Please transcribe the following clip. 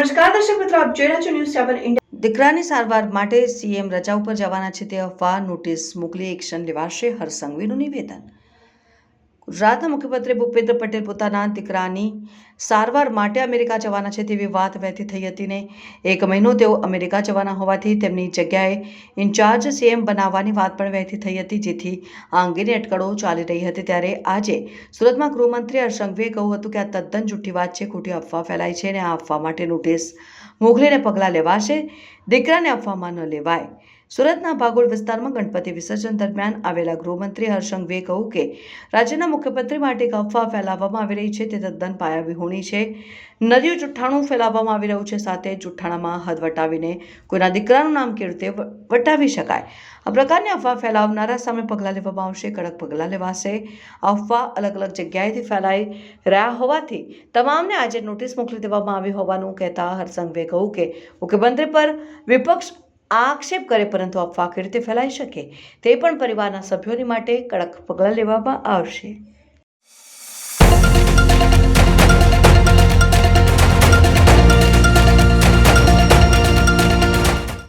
આપ જોઈ રહ્યા છો ન્યૂઝ સેવન ઇન્ડિયા દીકરાની સારવાર માટે સીએમ રજા ઉપર જવાના છે તે અફવા, નોટિસ મોકલી, એક્શન લેવાશે હરસંઘવીનું નિવેદન. ગુજરાતના મુખ્યમંત્રી ભૂપેન્દ્ર પટેલ પોતાના દીકરાની સારવાર માટે અમેરિકા જવાના છે તેવી વાત વહેતી થઈ હતી ને એક મહિનો તેઓ અમેરિકા જવાના હોવાથી તેમની જગ્યાએ ઇન્ચાર્જ સીએમ બનાવવાની વાત પણ વહેતી થઈ હતી, જેથી આ અંગેની અટકળો ચાલી રહી હતી. ત્યારે આજે સુરતમાં ગૃહમંત્રી હર્ષંઘવીએ કહ્યું હતું કે આ તદ્દન જૂઠી વાત છે, ખોટી અફવા ફેલાય છે અને આ અફવા માટે નોટિસ મોકલીને પગલાં લેવાશે. દીકરાને અફવામાં ન લેવાય. સુરતના ભાગોળ વિસ્તારમાં ગણપતિ વિસર્જન દરમિયાન આવેલા ગૃહમંત્રી હર્ષંગવે કહ્યું કે રાજ્યના મુખ્યમંત્રી માટે એક અફવા ફેલાવવામાં આવી રહી છે. તે તદ્દન પાયાવિહોણી છે. નદીઓ જુઠ્ઠાણું ફેલાવવામાં આવી રહ્યું છે. સાથે જુઠ્ઠાણામાં હદ વટાવીને કોઈના દીકરાનું નામ કેવી રીતે વટાવી શકાય? આ પ્રકારની અફવા ફેલાવનારા સામે પગલાં લેવામાં આવશે. કડક પગલાં લેવાશે. અફવા અલગ અલગ જગ્યાએથી ફેલાઈ રહ્યા હોવાથી તમામને આજે નોટિસ મોકલી દેવામાં આવી હોવાનું કહેતા હરસંઘવે કહ્યું કે મુખ્યમંત્રી પર વિપક્ષ આક્ષેપ કરે પરંતુ અફવા કેવી રીતે ફેલાઈ શકે? તે પણ પરિવારના સભ્યોની માટે કડક પગલાં લેવામાં આવશે.